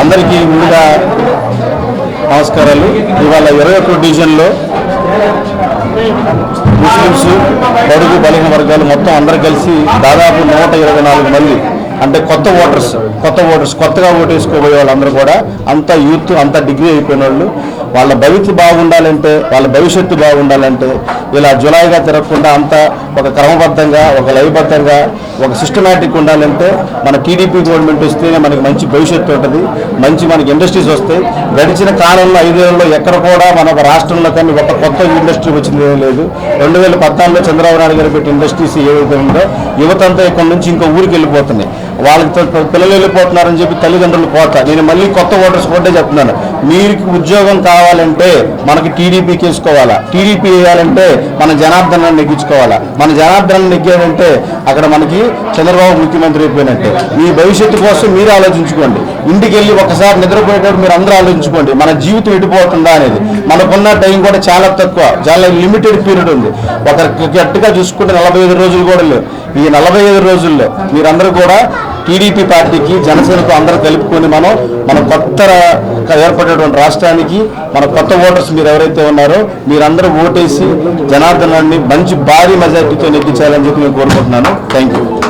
అందరికీ ముందుగా నమస్కారాలు. ఇవాళ ఇరవై ఒక్క డివిజన్లో ముస్లిమ్స్ బడుగు బలహీన వర్గాలు మొత్తం అందరు కలిసి దాదాపు నూట ఇరవై నాలుగు మంది అంటే కొత్త ఓటర్స్ కొత్త ఓటర్స్ కొత్తగా ఓటు వేసుకోబోయే వాళ్ళందరూ కూడా అంతా యూత్ అంతా డిగ్రీ అయిపోయిన వాళ్ళు. వాళ్ళ భవిష్యత్తు బాగుండాలంటే వాళ్ళ భవిష్యత్తు బాగుండాలంటే ఇలా జులాయిగా తిరగకుండా అంతా ఒక క్రమబద్ధంగా ఒక లయబద్ధంగా ఒక సిస్టమేటిక్ ఉండాలంటే మన టీడీపీ గవర్నమెంట్ వస్తేనే మనకి మంచి భవిష్యత్తు ఉంటుంది. మంచి మనకి ఇండస్ట్రీస్ వస్తాయి. గడిచిన కాలంలో ఐదేళ్ళలో ఎక్కడ కూడా మన రాష్ట్రంలో కానీ ఒక కొత్త ఇండస్ట్రీ వచ్చింది లేదు. రెండు వేల పద్నాలుగులో చంద్రబాబు నాయుడు గారు పెట్టిన ఇండస్ట్రీస్ ఏవైతే ఉందో యువతంతా ఇక్కడ నుంచి ఇంకో ఊరికి వెళ్ళిపోతున్నాయి. వాళ్ళకి పిల్లలు వెళ్ళిపోతున్నారని చెప్పి తల్లిదండ్రులు పోతా నేను మళ్ళీ కొత్త ఓటర్స్ కూడా చెప్తున్నాను. మీకు ఉద్యోగం కావాలంటే మనకి టీడీపీకి వేసుకోవాలా టీడీపీ వేయాలంటే మన జనార్దనాన్ని నెగ్గించుకోవాలా? మన జనార్దనాన్ని నెగ్గాడంటే అక్కడ మనకి చంద్రబాబు ముఖ్యమంత్రి అయిపోయినట్టే. మీ భవిష్యత్తు కోసం మీరు ఆలోచించుకోండి. ఇంటికి వెళ్ళి ఒకసారి నిద్రపోయేటప్పుడు మీరు అందరూ ఆలోచించుకోండి. మన జీవితం ఎడిపోతుందా అనేది. మనకున్న టైం కూడా చాలా తక్కువ. చాలా లిమిటెడ్ పీరియడ్ ఉంది. ఒక గట్టిగా చూసుకుంటే నలభై ఐదు రోజులు కూడా లేవు. ఈ నలభై ఐదు రోజుల్లో మీరందరూ కూడా టీడీపీ పార్టీకి జనసేనకు అందరూ కలుపుకొని మనం మన కొత్త ఏర్పడేటువంటి రాష్ట్రానికి మన కొత్త ఓటర్స్ మీరు ఎవరైతే ఉన్నారో మీరందరూ ఓటేసి జనార్దనాన్ని మంచి భారీ మెజార్టీతో నెగ్గించాలని చెప్పి నేను కోరుకుంటున్నాను. Thank you